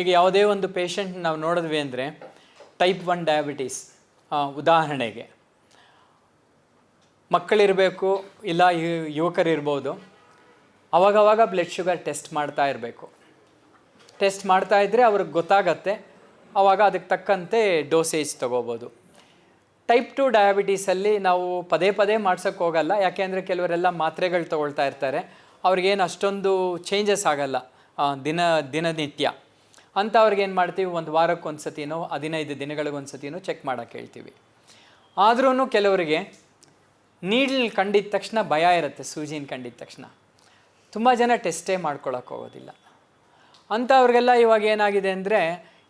ಈಗ ಯಾವುದೇ ಒಂದು ಪೇಷಂಟ್ ನಾವು ನೋಡಿದ್ವಿ ಅಂದರೆ ಟೈಪ್ ಒನ್ ಡಯಾಬಿಟೀಸ್ ಉದಾಹರಣೆಗೆ. ಮಕ್ಕಳಿರಬೇಕು, ಇಲ್ಲ ಯುವಕರಿರ್ಬೋದು, ಅವಾಗವಾಗ ಬ್ಲಡ್ ಶುಗರ್ ಟೆಸ್ಟ್ ಮಾಡ್ತಾ ಇರಬೇಕು. ಟೆಸ್ಟ್ ಮಾಡ್ತಾ ಇದ್ದರೆ ಅವ್ರಿಗೆ ಗೊತ್ತಾಗತ್ತೆ ಆವಾಗ ಅದಕ್ಕೆ ತಕ್ಕಂತೆ ಡೋಸೇಜ್ ತೊಗೋಬೋದು. ಟೈಪ್ ಟು ಡಯಾಬಿಟೀಸಲ್ಲಿ ನಾವು ಪದೇ ಪದೇ ಮಾಡ್ಸೋಕ್ಕೆ ಹೋಗಲ್ಲ ಯಾಕೆಂದರೆ ಕೆಲವರೆಲ್ಲ ಮಾತ್ರೆಗಳು ತೊಗೊಳ್ತಾ ಇರ್ತಾರೆ, ಅವ್ರಿಗೇನು ಅಷ್ಟೊಂದು ಚೇಂಜಸ್ ಆಗಲ್ಲ ದಿನ, ದಿನನಿತ್ಯ. ಅಂತ ಏನು ಮಾಡ್ತೀವಿ? ಒಂದು ವಾರಕ್ಕೆ ಒಂದು ಸತಿನೋ ಹದಿನೈದು ದಿನಗಳಿಗೊಂದು ಸತಿನೋ ಚೆಕ್ ಮಾಡೋಕ್ಕೆ ಹೇಳ್ತೀವಿ. ಆದ್ರೂ ಕೆಲವರಿಗೆ ನೀಡ್ಲ್ ಕಂಡಿದ ತಕ್ಷಣ ಭಯ ಇರುತ್ತೆ, ಸೂಜಿನ ಕಂಡಿದ ತಕ್ಷಣ. ತುಂಬ ಜನ ಟೆಸ್ಟೇ ಮಾಡ್ಕೊಳಕ್ಕೆ ಹೋಗೋದಿಲ್ಲ. ಅಂಥವ್ರಿಗೆಲ್ಲ ಇವಾಗ ಏನಾಗಿದೆ ಅಂದರೆ,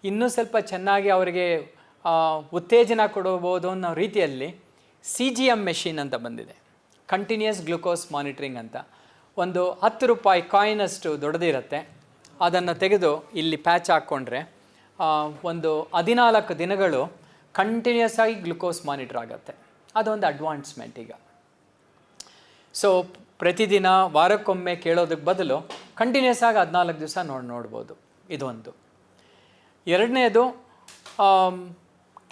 ಇನ್ನೂ ಸ್ವಲ್ಪ ಚೆನ್ನಾಗಿ ಅವರಿಗೆ ಉತ್ತೇಜನ ಕೊಡಬಹುದು ಅನ್ನೋ ರೀತಿಯಲ್ಲಿ ಸಿ ಜಿ ಎಂ ಮೆಷಿನ್ ಅಂತ ಬಂದಿದೆ. ಕಂಟಿನ್ಯೂಸ್ ಗ್ಲುಕೋಸ್ ಮಾನಿಟ್ರಿಂಗ್ ಅಂತ. ಒಂದು ಹತ್ತು ರೂಪಾಯಿ ಕಾಯಿನಷ್ಟು ದೊಡ್ಡದಿರುತ್ತೆ. ಅದನ್ನು ತೆಗೆದು ಇಲ್ಲಿ ಪ್ಯಾಚ್ ಹಾಕ್ಕೊಂಡ್ರೆ ಒಂದು ಹದಿನಾಲ್ಕು ದಿನಗಳು ಕಂಟಿನ್ಯೂಸ್ ಆಗಿ ಗ್ಲುಕೋಸ್ ಮಾನಿಟ್ರ್ ಆಗುತ್ತೆ. ಅದೊಂದು ಅಡ್ವಾನ್ಸ್ಮೆಂಟ್ ಈಗ. ಸೊ ಪ್ರತಿದಿನ ವಾರಕ್ಕೊಮ್ಮೆ ಕೇಳೋದಕ್ಕೆ ಬದಲು ಕಂಟಿನ್ಯೂಸ್ ಆಗಿ ಹದಿನಾಲ್ಕು ದಿವಸ ನೋಡಿ, ನೋಡ್ಬೋದು. ಇದೊಂದು. ಎರಡನೇದು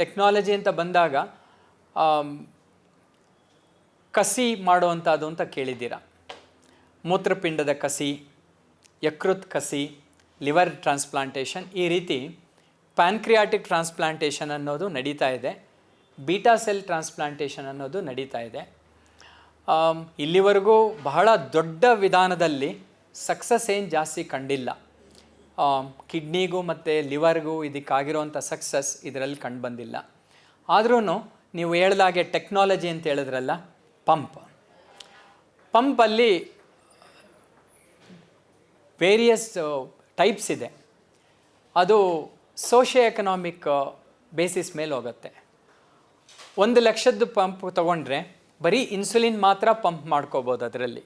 ಟೆಕ್ನಾಲಜಿ ಅಂತ ಬಂದಾಗ ಕಸಿ ಮಾಡುವಂಥದ್ದು ಅಂತ ಕೇಳಿದ್ದೀರ? ಮೂತ್ರಪಿಂಡದ ಕಸಿ ಯಕೃತ್ ಕಸಿ, ಲಿವರ್ ಟ್ರಾನ್ಸ್ಪ್ಲಾಂಟೇಷನ್ ಈ ರೀತಿ ಪ್ಯಾನ್ಕ್ರಿಯಾಟಿಕ್ ಟ್ರಾನ್ಸ್ಪ್ಲಾಂಟೇಷನ್ ಅನ್ನೋದು ನಡೀತಾ ಇದೆ, ಬೀಟಾ ಸೆಲ್ ಟ್ರಾನ್ಸ್ಪ್ಲಾಂಟೇಷನ್ ಅನ್ನೋದು ನಡೀತಾ ಇದೆ. ಇಲ್ಲಿವರೆಗೂ ಬಹಳ ದೊಡ್ಡ ವಿಧಾನದಲ್ಲಿ ಸಕ್ಸಸ್ ಏನು ಜಾಸ್ತಿ ಕಂಡಿಲ್ಲ. ಕಿಡ್ನಿಗೂ ಮತ್ತು ಲಿವರ್ಗೂ ಇದಕ್ಕಾಗಿರೋಂಥ ಸಕ್ಸಸ್ ಇದರಲ್ಲಿ ಕಂಡು ಬಂದಿಲ್ಲ. ಆದ್ರೂ ನೀವು ಹೇಳ್ದಾಗೆ ಟೆಕ್ನಾಲಜಿ ಅಂತ ಹೇಳಿದ್ರಲ್ಲ, ಪಂಪ್. ಪಂಪಲ್ಲಿ ವೇರಿಯಸ್ ಟೈಪ್ಸ್ ಇದೆ. ಅದು ಸೋಷಿಯೋ ಎಕನಾಮಿಕ್ ಬೇಸಿಸ್ ಮೇಲೆ ಹೋಗುತ್ತೆ. ಒಂದು ಲಕ್ಷದ್ದು ಪಂಪ್ ತೊಗೊಂಡ್ರೆ ಬರೀ ಇನ್ಸುಲಿನ್ ಮಾತ್ರ ಪಂಪ್ ಮಾಡ್ಕೋಬೋದು ಅದರಲ್ಲಿ.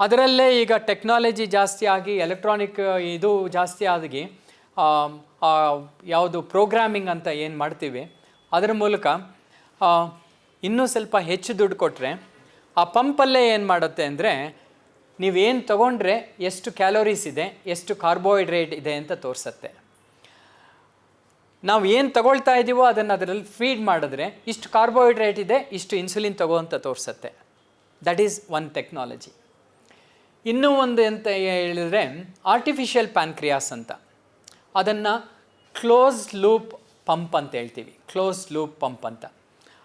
ಅದರಲ್ಲೇ ಈಗ ಟೆಕ್ನಾಲಜಿ ಜಾಸ್ತಿ ಆಗಿ ಎಲೆಕ್ಟ್ರಾನಿಕ್ ಇದು ಜಾಸ್ತಿ ಆಗಿ ಯಾವುದು ಪ್ರೋಗ್ರಾಮಿಂಗ್ ಅಂತ ಏನು ಮಾಡ್ತೀವಿ, ಅದರ ಮೂಲಕ ಇನ್ನೂ ಸ್ವಲ್ಪ ಹೆಚ್ಚು ದುಡ್ಡು ಕೊಟ್ಟರೆ ಆ ಪಂಪಲ್ಲೇ ಏನು ಮಾಡುತ್ತೆ ಅಂದರೆ ನೀವೇನು ತೊಗೊಂಡ್ರೆ ಎಷ್ಟು ಕ್ಯಾಲೋರೀಸ್ ಇದೆ, ಎಷ್ಟು ಕಾರ್ಬೋಹೈಡ್ರೇಟ್ ಇದೆ ಅಂತ ತೋರಿಸತ್ತೆ. ನಾವು ಏನು ತಗೊಳ್ತಾ ಇದ್ದೀವೋ ಅದನ್ನು ಅದರಲ್ಲಿ ಫೀಡ್ ಮಾಡಿದ್ರೆ ಇಷ್ಟು ಕಾರ್ಬೋಹೈಡ್ರೇಟ್ ಇದೆ, ಇಷ್ಟು ಇನ್ಸುಲಿನ್ ತಗೋ ಅಂತ ತೋರಿಸತ್ತೆ. ದಟ್ ಈಸ್ ಒನ್ ಟೆಕ್ನಾಲಜಿ ಇನ್ನೂ ಒಂದು ಅಂತ ಹೇಳಿದ್ರೆ ಆರ್ಟಿಫಿಷಿಯಲ್ ಪ್ಯಾನ್ಕ್ರಿಯಾಸ್ ಅಂತ. ಅದನ್ನು ಕ್ಲೋಸ್ ಲೂಪ್ ಪಂಪ್ ಅಂತ ಹೇಳ್ತೀವಿ. ಕ್ಲೋಸ್ ಲೂಪ್ ಪಂಪ್ ಅಂತ.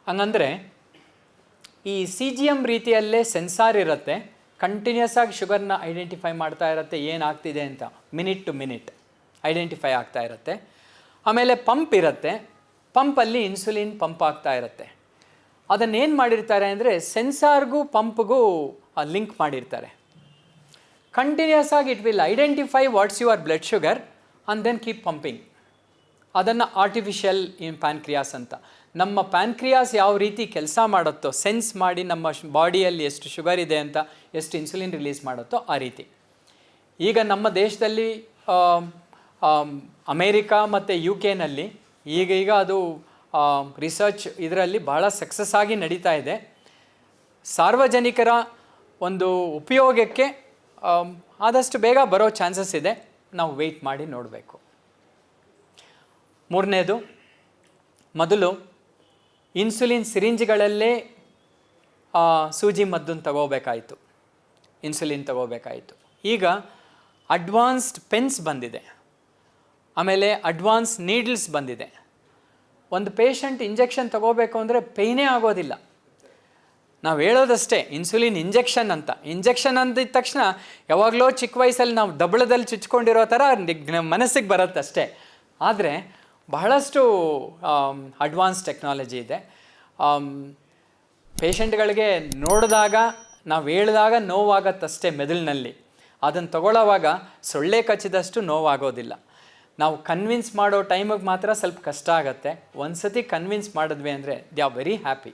ಹಂಗಂದರೆ ಈ ಸಿ ಜಿ ಎಂ ರೀತಿಯಲ್ಲೇ ಸೆನ್ಸಾರ್ ಇರುತ್ತೆ. ಕಂಟಿನ್ಯೂಸ್ ಆಗಿ ಶುಗರ್ನ ಐಡೆಂಟಿಫೈ ಮಾಡ್ತಾ ಇರುತ್ತೆ, ಏನಾಗ್ತಿದೆ ಅಂತ. ಮಿನಿಟ್ ಟು ಮಿನಿಟ್ ಐಡೆಂಟಿಫೈ ಆಗ್ತಾ ಇರುತ್ತೆ. ಆಮೇಲೆ ಪಂಪ್ ಇರುತ್ತೆ. ಪಂಪಲ್ಲಿ ಇನ್ಸುಲಿನ್ ಪಂಪ್ ಆಗ್ತಾ ಇರುತ್ತೆ. ಅದನ್ನೇನು ಮಾಡಿರ್ತಾರೆ ಅಂದರೆ ಸೆನ್ಸಾರ್ಗೂ ಪಂಪ್ಗೂ ಲಿಂಕ್ ಮಾಡಿರ್ತಾರೆ. ಕಂಟಿನ್ಯೂಸ್ ಆಗಿ it will identify what's your blood sugar and then keep pumping ಅದನ್ನು ಆರ್ಟಿಫಿಷಿಯಲ್ ಇನ್ ಪ್ಯಾನ್ಕ್ರಿಯಾಸ್ ಅಂತ. ನಮ್ಮ ಪ್ಯಾನ್ಕ್ರಿಯಾಸ್ ಯಾವ ರೀತಿ ಕೆಲಸ ಮಾಡುತ್ತೋ ಸೆನ್ಸ್ ಮಾಡಿ ನಮ್ಮ ಬಾಡಿಯಲ್ಲಿ ಎಷ್ಟು ಶುಗರ್ ಇದೆ ಅಂತ, ಎಷ್ಟು ಇನ್ಸುಲಿನ್ ರಿಲೀಸ್ ಮಾಡುತ್ತೋ ಆ ರೀತಿ. ಈಗ ನಮ್ಮ ದೇಶದಲ್ಲಿ ಅಮೇರಿಕಾ ಮತ್ತು ಯು ಕೆನಲ್ಲಿ ಈಗ ಈಗ ಅದು ರಿಸರ್ಚ್ ಇದರಲ್ಲಿ ಬಹಳ ಸಕ್ಸಸ್ ಆಗಿ ನಡೀತಾ ಇದೆ. ಸಾರ್ವಜನಿಕರ ಒಂದು ಉಪಯೋಗಕ್ಕೆ ಆದಷ್ಟು ಬೇಗ ಬರೋ ಚಾನ್ಸಸ್ ಇದೆ. ನಾವು ವೆಯ್ಟ್ ಮಾಡಿ ನೋಡಬೇಕು. ಮೂರನೇದು, ಮೊದಲು ಇನ್ಸುಲಿನ್ ಸಿರಿಂಜ್ಗಳಲ್ಲೇ ಸೂಜಿ ಮದ್ದನ್ನು ತಗೋಬೇಕಾಯಿತು. ಇನ್ಸುಲಿನ್ ತಗೋಬೇಕಾಯಿತು. ಈಗ ಅಡ್ವಾನ್ಸ್ಡ್ ಪೆನ್ಸ್ ಬಂದಿದೆ. ಆಮೇಲೆ ಅಡ್ವಾನ್ಸ್ ನೀಡ್ಲ್ಸ್ ಬಂದಿದೆ. ಒಂದು ಪೇಷಂಟ್ ಇಂಜೆಕ್ಷನ್ ತಗೋಬೇಕು ಅಂದರೆ ಪೇಯ್ನೇ ಆಗೋದಿಲ್ಲ. ನಾವು ಹೇಳೋದಷ್ಟೇ ಇನ್ಸುಲಿನ್ ಇಂಜೆಕ್ಷನ್ ಅಂತ. ಇಂಜೆಕ್ಷನ್ ಅಂದಿದ ತಕ್ಷಣ ಯಾವಾಗಲೋ ಚಿಕ್ಕ ವಯಸ್ಸಲ್ಲಿ ನಾವು ದಬ್ಬಳದಲ್ಲಿ ಚುಚ್ಕೊಂಡಿರೋ ಥರ ಮನಸ್ಸಿಗೆ ಬರುತ್ತೆ ಅಷ್ಟೇ ಆದರೆ ಬಹಳಷ್ಟು ಅಡ್ವಾನ್ಸ್ ಟೆಕ್ನಾಲಜಿ ಇದೆ. ಪೇಷಂಟ್ಗಳಿಗೆ ನೋಡಿದಾಗ, ನಾವು ಹೇಳಿದಾಗ ನೋವಾಗತ್ತಷ್ಟೇ ಮೆದುಳಿನಲ್ಲಿ. ಅದನ್ನು ತಗೊಳ್ಳೋವಾಗ ಸೊಳ್ಳೆ ಕಚ್ಚಿದಷ್ಟು ನೋವಾಗೋದಿಲ್ಲ. ನಾವು ಕನ್ವಿನ್ಸ್ ಮಾಡೋ ಟೈಮಿಗೆ ಮಾತ್ರ ಸ್ವಲ್ಪ ಕಷ್ಟ ಆಗುತ್ತೆ. ಒಂದು ಸತಿ ಕನ್ವಿನ್ಸ್ ಮಾಡಿದ್ವಿ ಅಂದರೆ ದೇ ಆರ್ ವೆರಿ ಹ್ಯಾಪಿ.